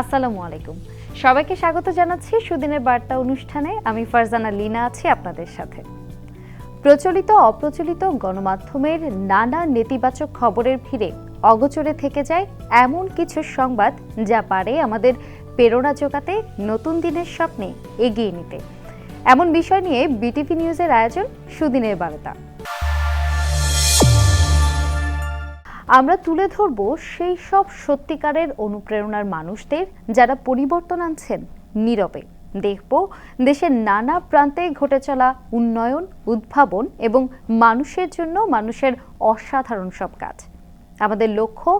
আসসালামু আলাইকুম। সবাইকে স্বাগত জানাচ্ছি সুদিনের বার্তা অনুষ্ঠানে। আমি ফারজানা লিনা আছি আপনাদের সাথে। প্রচলিত, অপ্রচলিত গণমাধ্যমের নানা নেতিবাচক খবরের ভিড়ে অগোচরে থেকে যায় এমন কিছু সংবাদ যা পারে আমাদের প্রেরণা জোগাতে, নতুন দিনের স্বপ্নে এগিয়ে নিতে। এমন বিষয় নিয়ে বিটিভি নিউজের আয়োজন সুদিনের বার্তা। আমরা তুলে ধরব সেই সব সত্যিকারের অনুপ্রেরণার মানুষদের যারা পরিবর্তন আনছেন নীরবে। দেখব দেশের নানা প্রান্তে ঘটে চলা উন্নয়ন, উদ্ভাবন এবং মানুষের জন্য মানুষের অসাধারণ সব কাজ। আমাদের লক্ষ্য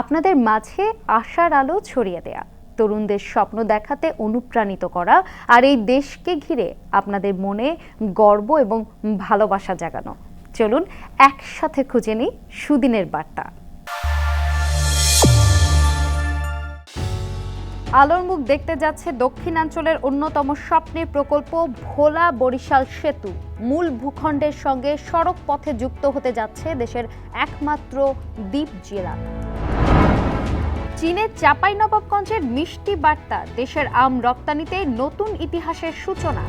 আপনাদের মাঝে আশার আলো ছড়িয়ে দেয়া, তরুণদের স্বপ্ন দেখাতে অনুপ্রাণিত করা আর এই দেশকে ঘিরে আপনাদের মনে গর্ব এবং ভালোবাসা জাগানো। চলুন একসাথে খুঁজে নিই সুদিনের বার্তা। আলোর মুখ দেখতে যাচ্ছে দক্ষিণাঞ্চলের অন্যতম স্বপ্নের প্রকল্প ভোলা বরিশাল সেতু। মূল ভূখণ্ডের সঙ্গে সড়ক পথে যুক্ত হতে যাচ্ছে দেশের একমাত্র দ্বীপ জেলা। চীনের চাঁপাইনবাবগঞ্জের মিষ্টি বার্তা, দেশের আম রপ্তানিতে নতুন ইতিহাসের সূচনা।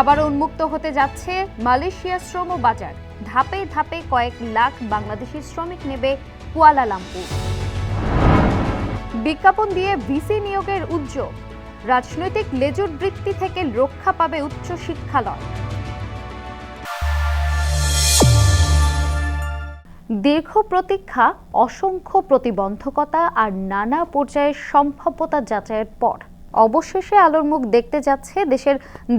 আবার উন্মুক্ত হতে যাচ্ছে মালয়েশিয়া শ্রম বাজার। ধাপে ধাপে কয়েক লাখ বাংলাদেশি শ্রমিক নেবে কুয়ালালামপুর। বিজ্ঞাপন দিয়ে ভিসি নিয়োগের উদ্যোগ। রাজনৈতিক লেজুর বৃত্তি থেকে রক্ষা পাবে উচ্চ শিক্ষালয়। দীর্ঘ প্রতীক্ষা, অসংখ্য প্রতিবন্ধকতা আর নানা পর্যায়ের সম্ভাব্যতা যাচাইয়ের পর অবশেষে আলোর মুখ দেখতে যাচ্ছে দেশের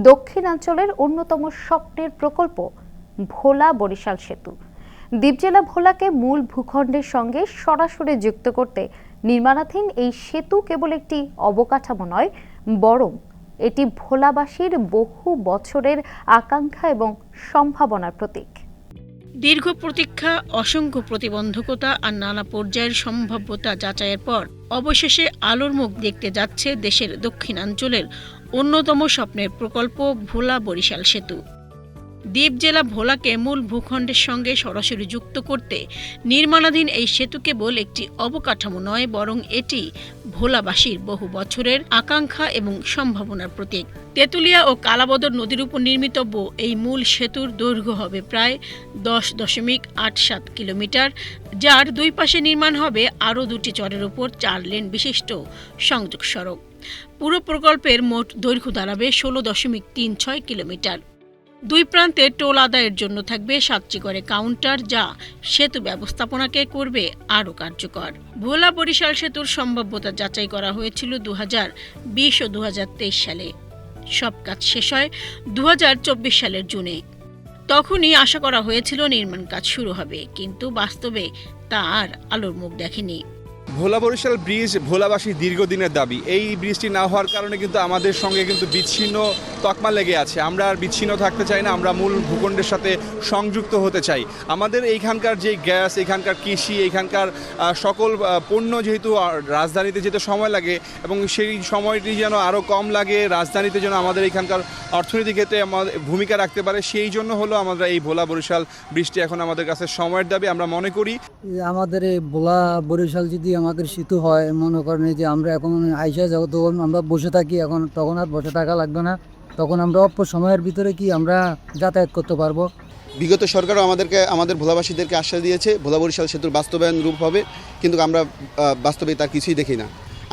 দক্ষিণাঞ্চলের অন্যতম স্বপ্নের প্রকল্প, ভোলা বরিশাল সেতু। দ্বীপজেলা ভোলাকে মূল ভূখণ্ডের সঙ্গে সরাসরি যুক্ত করতে নির্মাণাধীন এই সেতু কেবল একটি অবকাঠামো নয়, বরং এটি ভোলাবাসীর বহু বছরের আকাঙ্ক্ষা এবং সম্ভাবনার প্রতীক। দীর্ঘ প্রতীক্ষা, অসংখ্য প্রতিবন্ধকতা আর নানা পর্যায়ের সম্ভাব্যতা যাচাইয়ের পর অবশেষে আলোর মুখ দেখতে যাচ্ছে দেশের দক্ষিণাঞ্চলের অন্যতম স্বপ্নের প্রকল্প ভোলা বরিশাল সেতু। দ্বীপ জেলা ভোলাকে মূল ভূখণ্ডের সঙ্গে সরাসরি যুক্ত করতে নির্মাণাধীন এই সেতু কেবল একটি অবকাঠামো নয়, বরং এটি ভোলাবাসীর বহু বছরের আকাঙ্ক্ষা এবং সম্ভাবনার প্রতীক। তেঁতুলিয়া ও কালাবদর নদীর উপর নির্মিতব্য এই মূল সেতুর দৈর্ঘ্য হবে প্রায় দশ দশমিক আট সাত কিলোমিটার, যার দুই পাশে নির্মাণ হবে আরও দুটি চরের উপর চার লেন বিশিষ্ট সংযোগ সড়ক। পুরো প্রকল্পের মোট দৈর্ঘ্য দাঁড়াবে ষোলো দশমিক তিন ছয় কিলোমিটার। দুই প্রান্তে টোল আদায়ের জন্য থাকবে সাতটি করে কাউন্টার, যা সেতু ব্যবস্থাপনাকে করবে আরও কার্যকর। ভোলা বরিশাল সেতুর সম্ভাব্যতা যাচাই করা হয়েছিল দু বিশ ও দুহাজার তেইশ সালে। সব কাজ শেষ হয় দু হাজার চব্বিশ সালের জুনে। তখনই আশা করা হয়েছিল নির্মাণ কাজ শুরু হবে, কিন্তু বাস্তবে তা আর আলোর মুখ দেখেনি। ভোলা বরিশাল ব্রিজ ভোলাবাসীর দীর্ঘদিনের দাবি। এই ব্রিজটি না হওয়ার কারণে কিন্তু আমাদের সঙ্গে কিন্তু বিচ্ছিন্ন তকমা লেগে আছে। আমরা আর বিচ্ছিন্ন থাকতে চাই না, আমরা মূল ভূখণ্ডের সাথে সংযুক্ত হতে চাই। আমাদের এইখানকার যে গ্যাস এখানকার কৃষি এখানকার সকল পণ্য যেহেতু রাজধানীতে যেতে সময় লাগে এবং সেই সময়টি যেন আরও কম লাগে, রাজধানীতে যেন আমাদের এখানকার অর্থনীতি ক্ষেত্রে আমাদের ভূমিকা রাখতে পারে, সেই জন্য হলো আমরা এই ভোলা বরিশাল ব্রিজটি এখন আমাদের কাছে সময়ের দাবি। আমরা মনে করি আমাদের এই বোলা বরিশাল যদি আমাদের শীত হয় মনে করেন যে আমরা এখন আইসা যাব তখন আমরা বসে থাকি এখন তখন আর বসে থাকা লাগবে না। তখন আমরা অল্প সময়ের ভিতরে কি আমরা যাতায়াত করতে পারব? বিগত সরকারও আমাদেরকে আমাদের ভোলাবাসীদেরকে আশ্বাস দিয়েছে ভোলা বরিশাল সেতুর বাস্তবায়ন রূপ হবে কিন্তু আমরা বাস্তবে তার কিছুই দেখি না।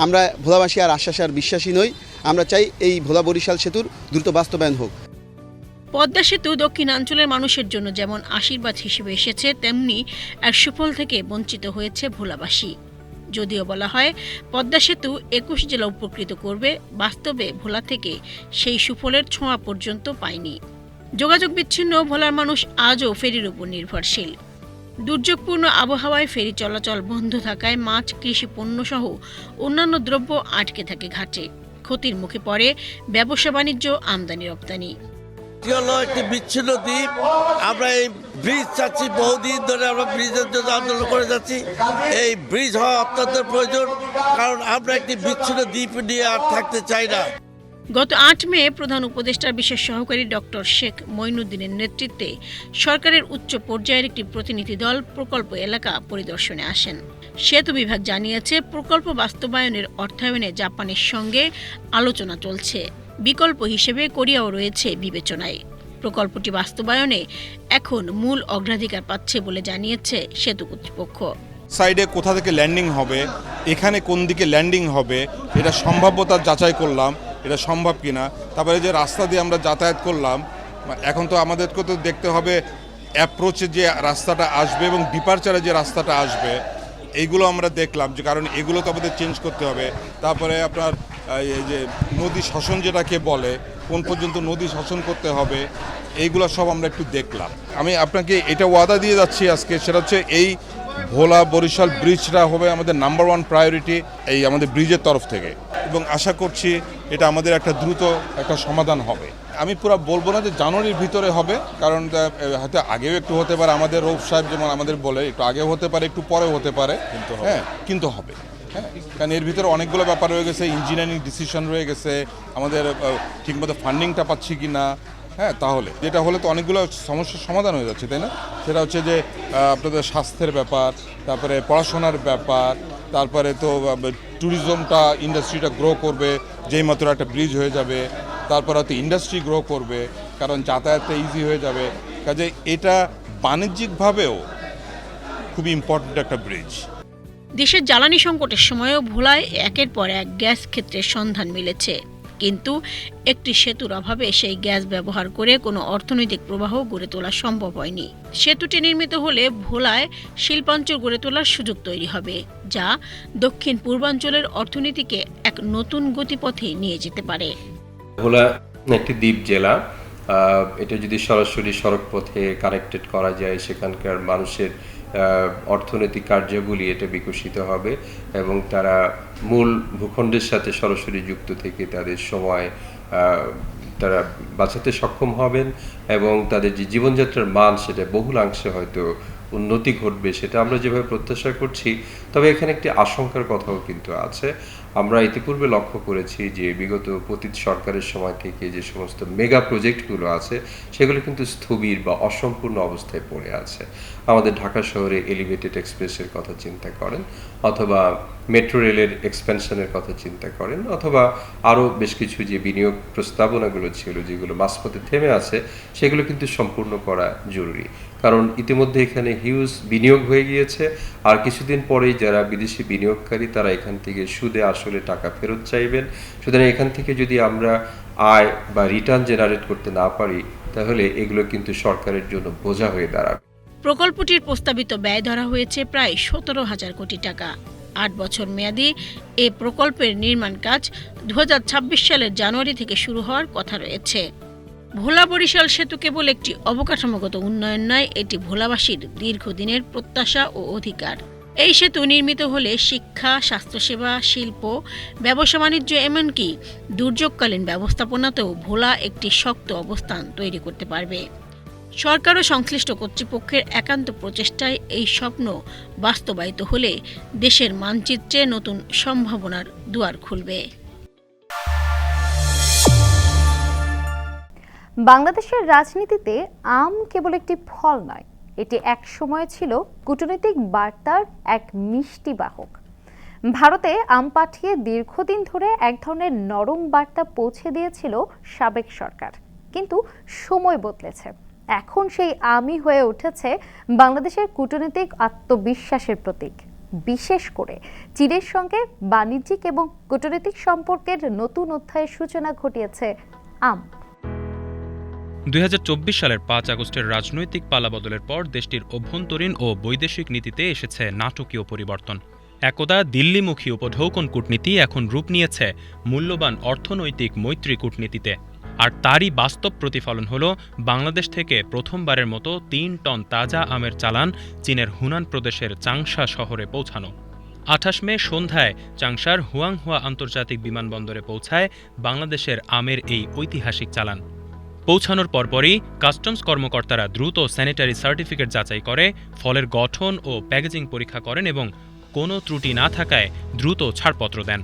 আমরা ভোলাবাসী আর আশ্বাসে আর বিশ্বাসী নই আমরা চাই এই ভোলা বরিশাল সেতুর দ্রুত বাস্তবায়ন হোক। পদ্মা সেতু দক্ষিণাঞ্চলের মানুষের জন্য যেমন আশীর্বাদ হিসেবে এসেছে তেমনি এক সুফল থেকে বঞ্চিত হয়েছে ভোলাবাসী। যদিও বলা হয় পদ্মা সেতু একুশ জেলা উপকৃত করবে, বাস্তবে ভোলা থেকে সেই সুফলের ছোঁয়া পর্যন্ত পায়নি। যোগাযোগ বিচ্ছিন্ন, ভোলার মানুষ আজও ফেরির উপর নির্ভরশীল। দুর্যোগপূর্ণ আবহাওয়ায় ফেরি চলাচল বন্ধ থাকায় মাছ, কৃষি পণ্য সহ অন্যান্য দ্রব্য আটকে থাকে ঘাটে। ক্ষতির মুখে পড়ে ব্যবসা বাণিজ্য আমদানি রপ্তানি এটি হলো একটি বিচ্ছিন্ন দ্বীপ। আমরা এই ব্রিজ চাচ্ছি, বহুদিন ধরে আমরা ব্রিজের জন্য আন্দোলন করে যাচ্ছি। এই ব্রিজ হওয়া অত্যন্ত প্রয়োজন, কারণ আমরা একটি বিচ্ছিন্ন দ্বীপ নিয়ে আর থাকতে চাই না। গত আট মে প্রধান উপদেষ্টার বিশেষ সহকারী ডক্টর শেখ মঈনুদ্দিনের নেতৃত্বে সরকারের উচ্চ পর্যায়ের একটি প্রতিনিধি দল প্রকল্প এলাকা পরিদর্শনে আসেন। সেতু বিভাগ জানিয়েছে, প্রকল্প বাস্তবায়নের অর্থায়নে জাপানের সঙ্গে আলোচনা চলছে। বিকল্প হিসেবে কোরিয়াও রয়েছে বিবেচনায়। প্রকল্পটি বাস্তবায়নে এখন মূল অগ্রাধিকার পাচ্ছে বলে জানিয়েছে সেতু কর্তৃপক্ষ। সাইডে কোথা থেকে ল্যান্ডিং হবে, এখানে কোন দিকে ল্যান্ডিং হবে, এটা সম্ভাব্যতা যাচাই করলাম, এটা সম্ভব কিনা, তারপরে যে রাস্তা দিয়ে আমরা যাতায়াত করলাম, এখন তো আমাদেরকে তো দেখতে হবে অ্যাপ্রোচে যে রাস্তাটা আসবে এবং ডিপারচারে যে রাস্তাটা আসবে, এইগুলো আমরা দেখলাম যে কারণ এগুলো তো আমাদের চেঞ্জ করতে হবে। তারপরে আপনার এই যে নদী শাসন যেটাকে বলে কোন পর্যন্ত নদী শাসন করতে হবে এইগুলো সব আমরা একটু দেখলাম। আমি আপনাকে এটা ওয়াদা দিয়ে যাচ্ছি আজকে সেটা হচ্ছে এই ভোলা বরিশাল ব্রিজটা হবে আমাদের নাম্বার ওয়ান প্রায়োরিটি এই আমাদের ব্রিজের তরফ থেকে। এবং আশা করছি এটা আমাদের একটা দ্রুত একটা সমাধান হবে। আমি পুরো বলব না যে জানুয়ারির ভিতরে হবে কারণ হয়তো আগেও একটু হতে পারে আমাদের রৌফ সাহেব যেমন আমাদের বলে একটু আগেও হতে পারে একটু পরেও হতে পারে। কিন্তু হ্যাঁ কিন্তু হবে। কারণ এর ভিতরে অনেকগুলো ব্যাপার রয়ে গেছে ইঞ্জিনিয়ারিং ডিসিশন রয়ে গেছে, আমাদের ঠিকমতো ফান্ডিংটা পাচ্ছি কি না হ্যাঁ তাহলে। যেটা হলে তো অনেকগুলো সমস্যার সমাধান হয়ে যাচ্ছে, তাই না? সেটা হচ্ছে যে আপনাদের স্বাস্থ্যের ব্যাপার, তারপরে পড়াশোনার ব্যাপার, তারপরে তো ট্যুরিজমটা ইন্ডাস্ট্রিটা গ্রো করবে, যেই মাত্র একটা ব্রিজ হয়ে যাবে, তারপর হয়তো ইন্ডাস্ট্রি গ্রো করবে, কারণ যাতায়াতটা ইজি হয়ে যাবে। কাজে এটা বাণিজ্যিকভাবেও খুবই ইম্পর্ট্যান্ট একটা ব্রিজ দেশের জ্বালানি সংকটের সময়ও ভোলায় একের পর এক গ্যাস ক্ষেত্রের সন্ধান মিলেছে। কিন্তু একটি সেতুর অভাবে সেই গ্যাস ব্যবহার করে কোনো অর্থনৈতিক প্রবাহ গড়ে তোলা সম্ভব হয়নি। সেতুটি নির্মিত হলে ভোলায় শিল্পাঞ্চল গড়ে তোলার সুযোগ তৈরি হবে, যা দক্ষিণ পূর্বাঞ্চলের অর্থনীতিকে এক নতুন গতিপথে নিয়ে যেতে পারে। ভোলা একটি দ্বীপ জেলা এটা যদি সরাসরি সড়ক পথে কানেক্টেড করা যায়, সেখানকার মানুষের অর্থনৈতিক কার্যগুলি এটা বিকশিত হবে এবং তারা মূল ভূখণ্ডের সাথে সরাসরি যুক্ত থেকে তাদের সময় তারা বাঁচাতে সক্ষম হবেন এবং তাদের যে জীবনযাত্রার মান সেটা বহুলাংশে হয়তো উন্নতি ঘটবে, সেটা আমরা যেভাবে প্রত্যাশা করছি, তবে এখানে একটি আশঙ্কার কথাও কিন্তু আছে। আমরা ইতিপূর্বে লক্ষ্য করেছি যে, বিগত পতীত সরকারের সময় থেকে যে সমস্ত মেগা প্রজেক্টগুলো আছে, সেগুলো কিন্তু স্থবির বা অসম্পূর্ণ অবস্থায় পড়ে আছে। আমাদের ঢাকা শহরে এলিভেটেড এক্সপ্রেসের কথা চিন্তা করেন, অথবা মেট্রো রেলের এক্সপেনশনের কথা চিন্তা করেন, অথবা আরও বেশ কিছু যে বিনিয়োগ প্রস্তাবনাগুলো ছিল, যেগুলো মাঝপথে থেমে আছে, সেগুলো কিন্তু সম্পূর্ণ করা জরুরি। কারণ ইতিমধ্যে এখানে হিউজ বিনিয়োগ হয়ে গিয়েছে। আর কিছুদিন পরেই যারা বিদেশি বিনিয়োগকারী, তারা এখান থেকে সুদে আসলে টাকা ফেরত চাইবেন। সুতরাং এখান থেকে যদি আমরা আয় বা রিটার্ন জেনারেট করতে না পারি, তাহলে এগুলো কিন্তু সরকারের জন্য বোঝা হয়ে দাঁড়াবে। প্রকল্পটির প্রস্তাবিত ব্যয় ধরা হয়েছে প্রায় সতেরো হাজার কোটি টাকা। আট বছর মেয়াদি এ প্রকল্পের নির্মাণ কাজ দু হাজার ছাব্বিশ সালের জানুয়ারি থেকে শুরু হওয়ার কথা রয়েছে। ভোলা বরিশাল সেতু কেবল একটি অবকাঠামোগত উন্নয়ন নয়, এটি ভোলাবাসীর দীর্ঘদিনের প্রত্যাশা ও অধিকার। এই সেতু নির্মিত হলে শিক্ষা, স্বাস্থ্যসেবা, শিল্প, ব্যবসা বাণিজ্য এমনকি দুর্যোগকালীন ব্যবস্থাপনাতেও ভোলা একটি শক্ত অবস্থান তৈরি করতে পারবে। সরকার ও সংশ্লিষ্ট কর্তৃপক্ষের একান্ত প্রচেষ্টায় এই স্বপ্ন বাস্তবায়িত হলে দেশের মানচিত্রে নতুন সম্ভাবনার দুয়ার খুলবে। বাংলাদেশের রাজনীতিতে আম কেবল একটি ফল নয়, এটি এক সময় ছিল কূটনৈতিক বার্তার এক মিষ্টি বাহক। ভারতে আম পাঠিয়ে দীর্ঘদিন ধরে এক ধরনের নরম বার্তা পৌঁছে দিয়েছিল সাবেক সরকার, কিন্তু সময় বদলেছে। এখন সেই আমই হয়ে উঠেছে বাংলাদেশের কূটনৈতিক আত্মবিশ্বাসের প্রতীক। বিশেষ করে চীনের সঙ্গে বাণিজ্যিক এবং কূটনৈতিক সম্পর্কের নতুন অধ্যায়ের সূচনা ঘটিয়েছে আম। দুই হাজার চব্বিশ সালের পাঁচ আগস্টের রাজনৈতিক পালাবদলের পর দেশটির অভ্যন্তরীণ ও বৈদেশিক নীতিতে এসেছে নাটকীয় পরিবর্তন। একদা দিল্লিমুখী উপঢৌকন কূটনীতি এখন রূপ নিয়েছে মূল্যবান অর্থনৈতিক মৈত্রী কূটনীতিতে। আর তারই বাস্তব প্রতিফলন হল বাংলাদেশ থেকে প্রথমবারের মতো তিন টন তাজা আমের চালান চীনের হুনান প্রদেশের চাংশা শহরে পৌঁছানো। আঠাশ মে সন্ধ্যায় চাংশার হুয়াংহুয়া আন্তর্জাতিক বিমানবন্দরে পৌঁছায় বাংলাদেশের আমের এই ঐতিহাসিক চালান। পৌঁছানোর পরপরই কাস্টমস কর্মকর্তারা দ্রুত স্যানিটারি সার্টিফিকেট যাচাই করে, ফলের গঠন ও প্যাকেজিং পরীক্ষা করেন এবং কোনো ত্রুটি না থাকায় দ্রুত ছাড়পত্র দেন।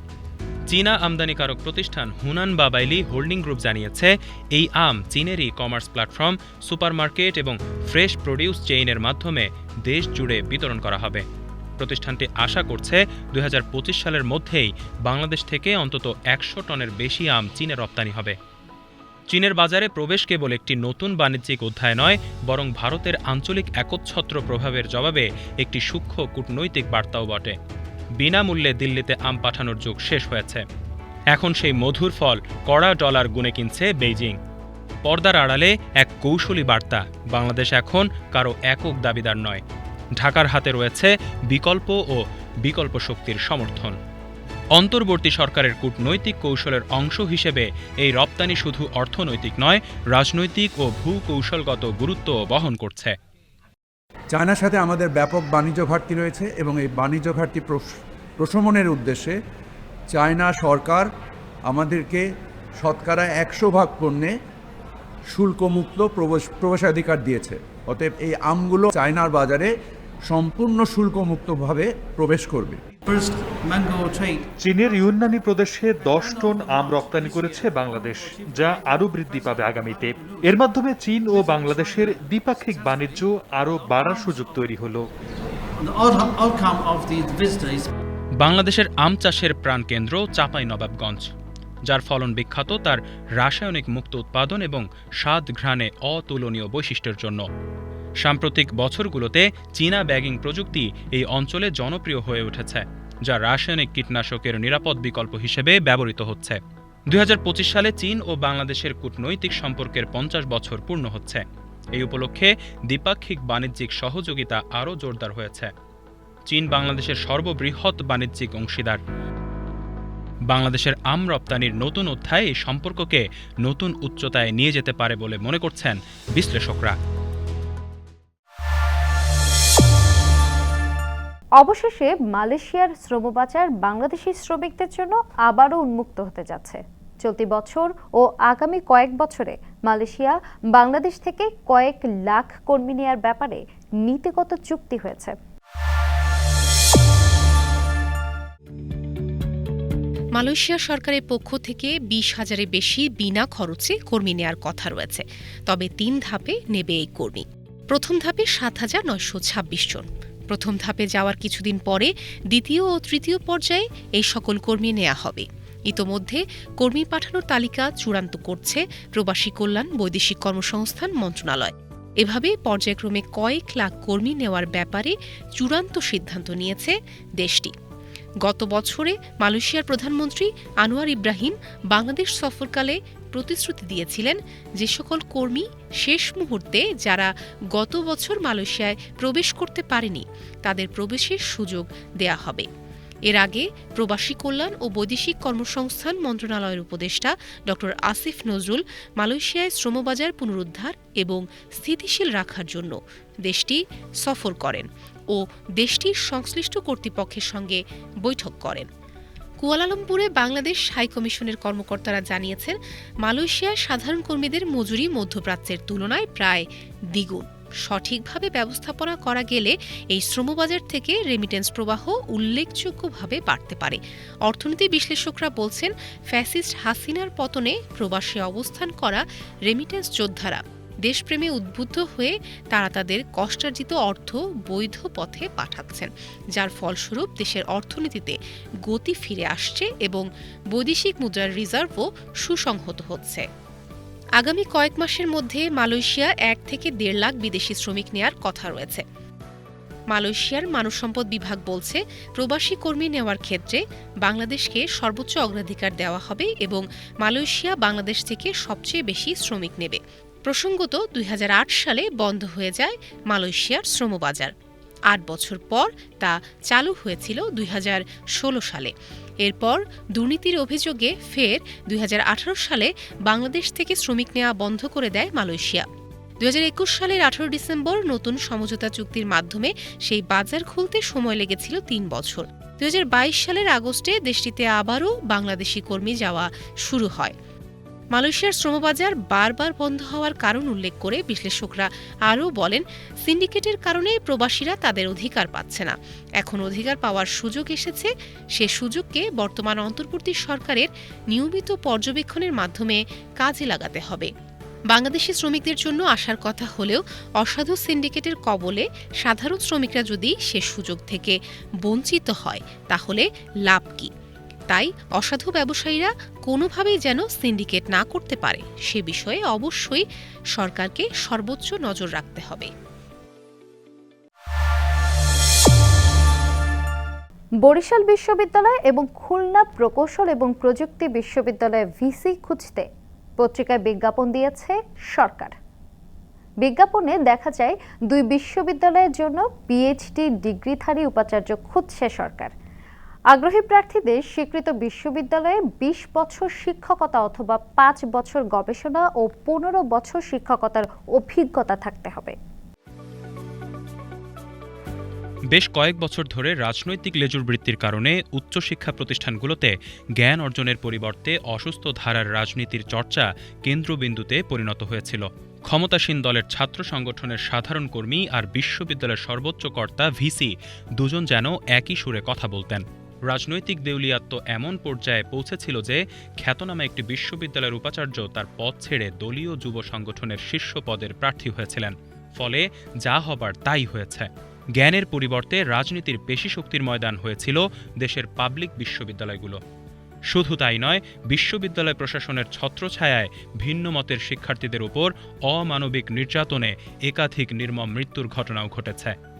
চীনা আমদানিকারক প্রতিষ্ঠান হুনান বাবাইলি হোল্ডিং গ্রুপ জানিয়েছে, এই আম চীনের ই কমার্স প্ল্যাটফর্ম, সুপারমার্কেট এবং ফ্রেশ প্রোডিউস চেইনের মাধ্যমে দেশ জুড়ে বিতরণ করা হবে। প্রতিষ্ঠানটি আশা করছে দু হাজার পঁচিশ সালের মধ্যেই বাংলাদেশ থেকে অন্তত একশো টনের বেশি আম চীনে রপ্তানি হবে। চীনের বাজারে প্রবেশ কেবল একটি নতুন বাণিজ্যিক অধ্যায় নয়, বরং ভারতের আঞ্চলিক একচ্ছত্র প্রভাবের জবাবে একটি সূক্ষ্ম কূটনৈতিক বার্তাও বটে। বিনামূল্যে দিল্লিতে আম পাঠানোর যুগ শেষ হয়েছে। এখন সেই মধুর ফল কড়া ডলার গুনে কিনছে বেইজিং। পর্দার আড়ালে এক কৌশলী বার্তা, বাংলাদেশ এখন কারও একক দাবিদার নয়। ঢাকার হাতে রয়েছে বিকল্প ও বিকল্প শক্তির সমর্থন। অন্তর্বর্তী সরকারের কূটনৈতিক কৌশলের অংশ হিসেবে এই রপ্তানি শুধু অর্থনৈতিক নয়, রাজনৈতিক ও ভূকৌশলগত গুরুত্ব বহন করছে। চায়নার সাথে আমাদের ব্যাপক বাণিজ্য ঘাটতি রয়েছে এবং এই বাণিজ্য ঘাটতি প্রশ- প্রশমনের উদ্দেশ্যে চায়না সরকার আমাদেরকে শতকরা একশো ভাগ পণ্যে শুল্কমুক্ত প্রবেশ, প্রবেশাধিকার দিয়েছে। অতএব এই আমগুলো চায়নার বাজারে সম্পূর্ণ শুল্কমুক্তভাবে প্রবেশ করবে। চীনের ইউনানি প্রদেশে দশ টন আম রপ্তানি করেছে বাংলাদেশ যা আরও বৃদ্ধি পাবে আগামীতে। এর মাধ্যমে চীন ও বাংলাদেশের দ্বিপাক্ষিক বাণিজ্য আরও বাড়ার সুযোগ তৈরি হলো। বাংলাদেশের আম চাষের প্রাণকেন্দ্র চাপাই নবাবগঞ্জ যার ফলন বিখ্যাত তার রাসায়নিক মুক্ত উৎপাদন এবং স্বাদ ঘ্রাণে অতুলনীয় বৈশিষ্ট্যের জন্য। সাম্প্রতিক বছরগুলোতে চীনা ব্যাগিং প্রযুক্তি এই অঞ্চলে জনপ্রিয় হয়ে উঠেছে, যা রাসায়নিক কীটনাশকের নিরাপদ বিকল্প হিসেবে ব্যবহৃত হচ্ছে। দুই হাজার পঁচিশ সালে চীন ও বাংলাদেশের কূটনৈতিক সম্পর্কের পঞ্চাশ বছর পূর্ণ হচ্ছে। এই উপলক্ষে দ্বিপাক্ষিক বাণিজ্যিক সহযোগিতা আরও জোরদার হয়েছে। চীন বাংলাদেশের সর্ববৃহৎ বাণিজ্যিক অংশীদার। বাংলাদেশের আম রপ্তানির নতুন অধ্যায় এই সম্পর্ককে নতুন উচ্চতায় নিয়ে যেতে পারে বলে মনে করছেন বিশ্লেষকরা। অবশেষে মালয়েশিয়ার শ্রমবাজার বাংলাদেশি শ্রমিকদের জন্য আবারও উন্মুক্ত হতে যাচ্ছে। চলতি বছর ও আগামী কয়েক বছরে মালয়েশিয়া বাংলাদেশ থেকে কয়েক লাখ কর্মী নেয়ার ব্যাপারে নীতিগত চুক্তি হয়েছে। মালয়েশিয়া সরকারের পক্ষ থেকে বিশ হাজারের বেশি বিনা খরচে কর্মী নেয়ার কথা রয়েছে। তবে তিন ধাপে নেবে এই কর্মী। প্রথম ধাপে সাত হাজার নয়শো ছাব্বিশ জন। প্রথম ধাপে যাওয়ার কিছুদিন পরে দ্বিতীয় ও তৃতীয় পর্যায়ে এই সকল কর্মী নেওয়া হবে। ইতোমধ্যে কর্মী পাঠানোর তালিকা চূড়ান্ত করছে প্রবাসী কল্যাণ বৈদেশিক কর্মসংস্থান মন্ত্রণালয়। এভাবে পর্যায়ক্রমে কয়েক লাখ কর্মী নেওয়ার ব্যাপারে চূড়ান্ত সিদ্ধান্ত নিয়েছে দেশটি। গত বছরে মালয়েশিয়ার প্রধানমন্ত্রী আনোয়ার ইব্রাহিম বাংলাদেশ সফরকালে প্রতিশ্রুতি দিয়েছিলেন যে সকল কর্মী শেষ মুহূর্তে যারা গত বছর মালয়েশিয়ায় প্রবেশ করতে পারেনি, তাদের প্রবেশের সুযোগ দেয়া হবে। এর আগে প্রবাসী কল্যাণ ও বৈদেশিক কর্মসংস্থান মন্ত্রণালয়ের উপদেষ্টা ড. আসিফ নজরুল মালয়েশিয়ায় শ্রমবাজার পুনরুদ্ধার এবং স্থিতিশীল রাখার জন্য দেশটি সফর করেন ও দেশটির সংশ্লিষ্ট কর্তৃপক্ষের সঙ্গে বৈঠক করেন। কুয়ালালামপুরে বাংলাদেশ হাই কমিশনের কর্মকর্তারা জানিয়েছেন, মালয়েশিয়ায় সাধারণ কর্মীদের মজুরি মধ্যপ্রাচ্যের তুলনায় প্রায় দ্বিগুণ। সঠিকভাবে ব্যবস্থাপনা করা গেলে এই শ্রমবাজার থেকে রেমিটেন্স প্রবাহ উল্লেখযোগ্যভাবে বাড়তে পারে। অর্থনীতি বিশ্লেষকরা বলছেন, ফ্যাসিস্ট হাসিনার পতনে প্রবাসে অবস্থান করা রেমিটেন্স যোদ্ধারা দেশপ্রেমে উদ্বুদ্ধ হয়ে তারা তাদের কষ্টার্জিত অর্থ বৈধ পথে পাঠাচ্ছেন, যার ফলস্বরূপ দেশের অর্থনীতিতে গতি ফিরে আসছে এবং বৈদেশিক মুদ্রার রিজার্ভও সুসংহত হচ্ছে। আগামী কয়েক মাসের মধ্যে মালয়েশিয়া এক থেকে দেড় লাখ বিদেশি শ্রমিক নেয়ার কথা রয়েছে। মালয়েশিয়ার মানব সম্পদ বিভাগ বলছে, প্রবাসী কর্মী নেওয়ার ক্ষেত্রে বাংলাদেশকে সর্বোচ্চ অগ্রাধিকার দেওয়া হবে এবং মালয়েশিয়া বাংলাদেশ থেকে সবচেয়ে বেশি শ্রমিক নেবে। প্রসঙ্গত দুই হাজার আট সালে বন্ধ হয়ে যায় মালয়েশিয়ার শ্রমবাজার। আট বছর পর তা চালু হয়েছিল দুই হাজার ষোলো সালে। এরপর দুর্নীতির অভিযোগে ফের দুই হাজার আঠারো সালে বাংলাদেশ থেকে শ্রমিক নেওয়া বন্ধ করে দেয় মালয়েশিয়া। দুই হাজার একুশ সালের আঠারো ডিসেম্বর নতুন সমঝোতা চুক্তির মাধ্যমে সেই বাজার খুলতে সময় লেগেছিল তিন বছর। দুই হাজার বাইশ সালের আগস্টে দেশটিতে আবারও বাংলাদেশি কর্মী যাওয়া শুরু হয়। মালয়েশিয়ার শ্রমবাজার বারবার বন্ধ হওয়ার কারণ উল্লেখ করে বিশ্লেষকরা আরও বলেন, সিন্ডিকেটের কারণে প্রবাসীরা তাদের অধিকার পাচ্ছে না। এখন অধিকার পাওয়ার সুযোগ এসেছে। সে সুযোগকে বর্তমান অন্তর্বর্তী সরকারের নিয়মিত পর্যবেক্ষণের মাধ্যমে কাজে লাগাতে হবে। বাংলাদেশি শ্রমিকদের জন্য আসার কথা হলেও অসাধু সিন্ডিকেটের কবলে সাধারণ শ্রমিকরা যদি সে সুযোগ থেকে বঞ্চিত হয়, তাহলে লাভ কি? তাই অসাধু ব্যবসায়ীরা কোনোভাবেই যেন সিন্ডিকেট না করতে পারে। সে বিষয়ে অবশ্যই সরকারকে সর্বোচ্চ নজর রাখতে হবে। বরিশাল বিশ্ববিদ্যালয় এবং খুলনা প্রকৌশল এবং প্রযুক্তি বিশ্ববিদ্যালয়ে ভিসি খুঁজতে পত্রিকায় বিজ্ঞাপন দিয়েছে সরকার। বিজ্ঞাপনে দেখা যায়, দুই বিশ্ববিদ্যালয়ের জন্য পিএইচডি ডিগ্রিধারী উপাচার্য খুঁজছে সরকার। আগ্রহী প্রার্থীদের স্বীকৃত বিশ্ববিদ্যালয়ে বিশ বছর শিক্ষকতা অথবা পাঁচ বছর গবেষণা ও পনেরো বছর শিক্ষকতার অভিজ্ঞতা থাকতে হবে। বেশ কয়েক বছর ধরে রাজনৈতিক লেজুর বৃত্তির কারণে উচ্চশিক্ষা প্রতিষ্ঠানগুলোতে জ্ঞান অর্জনের পরিবর্তে অসুস্থ ধারার রাজনীতির চর্চা কেন্দ্রবিন্দুতে পরিণত হয়েছিল। ক্ষমতাসীন দলের ছাত্র সংগঠনের সাধারণ কর্মী আর বিশ্ববিদ্যালয়ের সর্বোচ্চ কর্তা ভিসি দুজন যেন একই সুরে কথা বলতেন। রাজনৈতিক দেউলিয়াত্ম এমন পর্যায়ে পৌঁছেছিল যে খ্যাতনামা একটি বিশ্ববিদ্যালয়ের উপাচার্য তার পদ ছেড়ে দলীয় যুব সংগঠনের শীর্ষ পদের প্রার্থী হয়েছিলেন। ফলে যা হবার তাই হয়েছে। জ্ঞানের পরিবর্তে রাজনীতির পেশি শক্তির ময়দান হয়েছিল দেশের পাবলিক বিশ্ববিদ্যালয়গুলো। শুধু তাই নয়, বিশ্ববিদ্যালয় প্রশাসনের ছত্রছায়ায় ভিন্ন মতের শিক্ষার্থীদের উপর অমানবিক নির্যাতনে একাধিক নির্মম মৃত্যুর ঘটনাও ঘটেছে।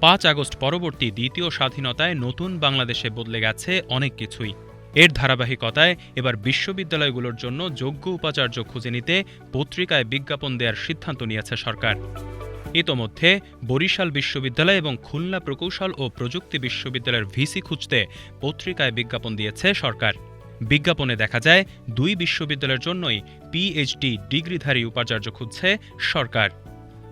পাঁচ আগস্ট পরবর্তী দ্বিতীয় স্বাধীনতায় নতুন বাংলাদেশে বদলে গেছে অনেক কিছুই। এর ধারাবাহিকতায় এবার বিশ্ববিদ্যালয়গুলোর জন্য যোগ্য উপাচার্য খুঁজে নিতে পত্রিকায় বিজ্ঞাপন দেওয়ার সিদ্ধান্ত নিয়েছে সরকার। ইতোমধ্যে বরিশাল বিশ্ববিদ্যালয় এবং খুলনা প্রকৌশল ও প্রযুক্তি বিশ্ববিদ্যালয়ের ভিসি খুঁজতে পত্রিকায় বিজ্ঞাপন দিয়েছে সরকার। বিজ্ঞাপনে দেখা যায়, দুই বিশ্ববিদ্যালয়ের জন্যই পিএইচডি ডিগ্রিধারী উপাচার্য খুঁজছে সরকার।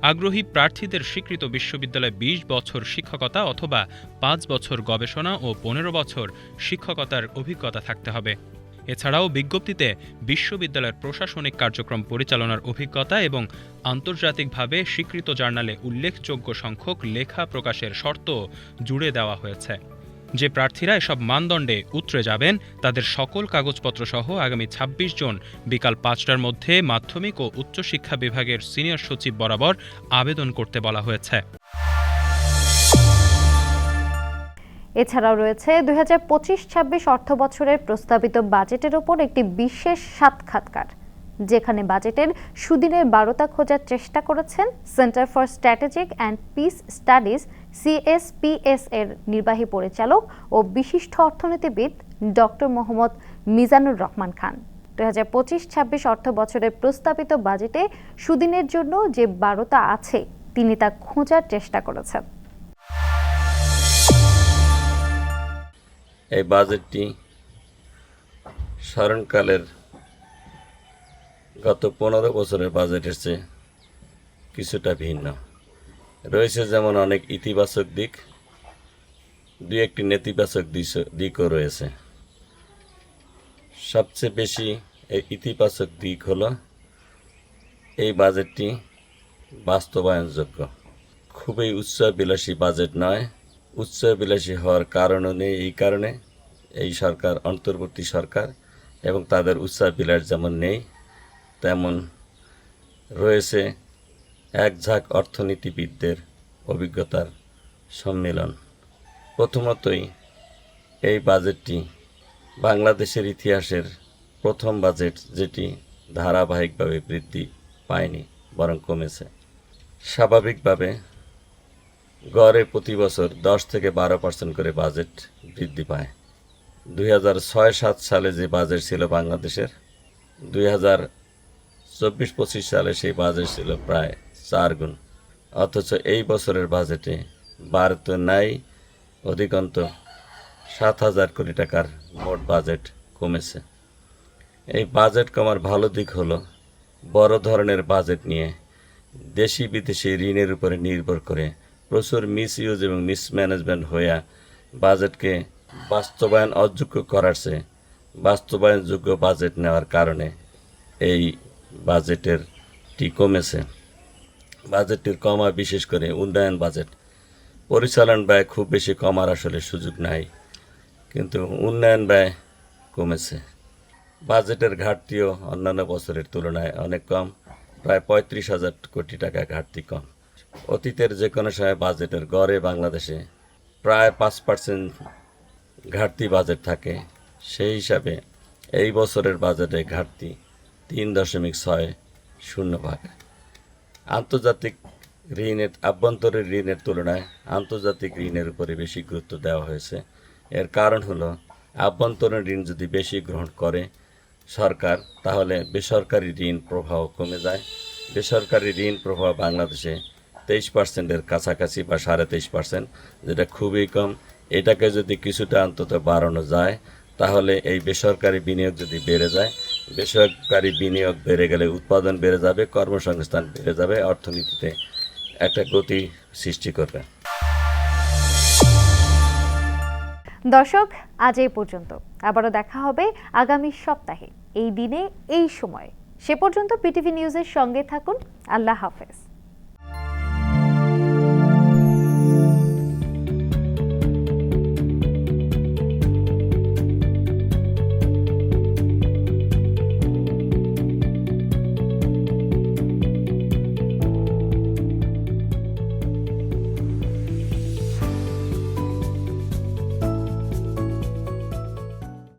আগ্রহী প্রার্থীদের স্বীকৃত বিশ্ববিদ্যালয়ে বিশ বছর শিক্ষকতা অথবা পাঁচ বছর গবেষণা ও পনেরো বছর শিক্ষকতার অভিজ্ঞতা থাকতে হবে। এছাড়াও বিজ্ঞপ্তিতে বিশ্ববিদ্যালয়ের প্রশাসনিক কার্যক্রম পরিচালনার অভিজ্ঞতা এবং আন্তর্জাতিকভাবে স্বীকৃত জার্নালে উল্লেখযোগ্য সংখ্যক লেখা প্রকাশের শর্ত জুড়ে দেওয়া হয়েছে। যে প্রার্থীরা এসব মানদণ্ডে উতরে যাবেন, তাদের সকল কাগজপত্র সহ আগামী ২৬ জন বিকাল পাঁচটার মধ্যে মাধ্যমিক ও উচ্চশিক্ষা বিভাগের সিনিয়র সচিব বরাবর আবেদন করতে বলা হয়েছে। এছাড়াও রয়েছে দুই হাজার পঁচিশ ছাব্বিশ অর্থ বছরের প্রস্তাবিত বাজেটের ওপর একটি বিশেষ সাক্ষাৎকার যেখানে বাজেটের সুদিনের বারোতা খোঁজার চেষ্টা করেছেন Centre for Strategic and Peace Studies CSPS এর নির্বাহী পরিচালক ও বিশিষ্ট অর্থনীতিবিদ ডক্টর মোহাম্মদ মিজানুর রহমান খান। দুই হাজার পঁচিশ, ছাব্বিশ অর্থ বছরের প্রস্তাবিত বাজেটে সুদিনের জন্য যে বারোতা আছে, তিনি তা খোঁজার চেষ্টা করেছেন। এই বাজেটটি স্মরণকালের গত পনেরো বছরের বাজেটের চেয়ে কিছুটা ভিন্ন। রয়েছে যেমন অনেক ইতিবাচক দিক দু একটি নেতিবাচক দিকও রয়েছে। সবচেয়ে বেশি ইতিবাচক দিক হলো এই বাজেটটি বাস্তবায়নযোগ্য। খুবই উচ্চাবিলাসী বাজেট নয়। উচ্চাবিলাসী হওয়ার কারণও নেই এই কারণে। এই সরকার, অন্তর্বর্তী সরকার এবং তাদের উচ্চাবিলাস যেমন নেই, তেমন রয়েছে এক ঝাঁক অর্থনীতিবিদদের অভিজ্ঞতার সম্মেলন। প্রথমতই, এই বাজেটটি বাংলাদেশের ইতিহাসের প্রথম বাজেট যেটি ধারাবাহিকভাবে বৃদ্ধি পায়নি, বরং কমেছে। স্বাভাবিকভাবে, গড়ে প্রতি বছর দশ থেকে বারো পার্সেন্ট করে বাজেট বৃদ্ধি পায়। দুই হাজার ছয় সাত সালে যে বাজেট ছিল বাংলাদেশের, দুই হাজার চব্বিশ পঁচিশ সালে সেই বাজেট ছিল প্রায় চার গুণ অথচ এই বছরের বাজেটে বাড়তো নাই, অধিকন্ত সাত হাজার কোটি টাকার মোট বাজেট কমেছে। এই বাজেট কমার ভালো দিক হলো, বড় ধরনের বাজেট নিয়ে দেশি বিদেশি ঋণের উপরে নির্ভর করে প্রচুর মিস ইউজ এবং মিসম্যানেজমেন্ট হইয়া বাজেটকে বাস্তবায়ন অযোগ্য করার চেয়ে বাস্তবায়নযোগ্য বাজেট নেওয়ার কারণে এই বাজেটের টি কমেছে। বাজেটটির কমা বিশেষ করে উন্নয়ন বাজেট। পরিচালন ব্যয় খুব বেশি কমার আসলে সুযোগ নাই। কিন্তু উন্নয়ন ব্যয় কমেছে। বাজেটের ঘাটতিও অন্যান্য বছরের তুলনায় অনেক কম। প্রায় পঁয়ত্রিশ হাজার কোটি টাকা ঘাটতি কম। অতীতের যে কোনো সময় বাজেটের গড়ে বাংলাদেশে প্রায় পাঁচ পার্সেন্ট ঘাটতি বাজেট থাকে। সেই হিসাবে এই বছরের বাজেটে ঘাটতি তিন দশমিক ছয় শূন্য ভাগ। আন্তর্জাতিক ঋণের, আভ্যন্তরীণ ঋণের তুলনায় আন্তর্জাতিক ঋণের উপরে বেশি গুরুত্ব দেওয়া হয়েছে। এর কারণ হলো, আভ্যন্তরীণ ঋণ যদি বেশি গ্রহণ করে সরকার, তাহলে বেসরকারি ঋণ প্রবাহ কমে যায়। বেসরকারি ঋণ প্রবাহ বাংলাদেশে তেইশ পার্সেন্টের কাছাকাছি বা সাড়ে তেইশ পার্সেন্ট যেটা খুবই কম। এটাকে যদি কিছুটা অন্তত বাড়ানো যায় তাহলে এই বেসরকারি বিনিয়োগ যদি বেড়ে যায়, বেসরকারি বিনিয়োগ বেড়ে গেলে উৎপাদন বেড়ে যাবে, কর্মসংস্থান বেড়ে যাবে, অর্থনীতিতে একটা গতি সৃষ্টি করবে। দর্শক, আজ এই পর্যন্ত। আবারও দেখা হবে আগামী সপ্তাহে। এই দিনে, এই সময়। সে পর্যন্ত পিটিভি নিউজের সঙ্গে থাকুন। আল্লাহ হাফেজ।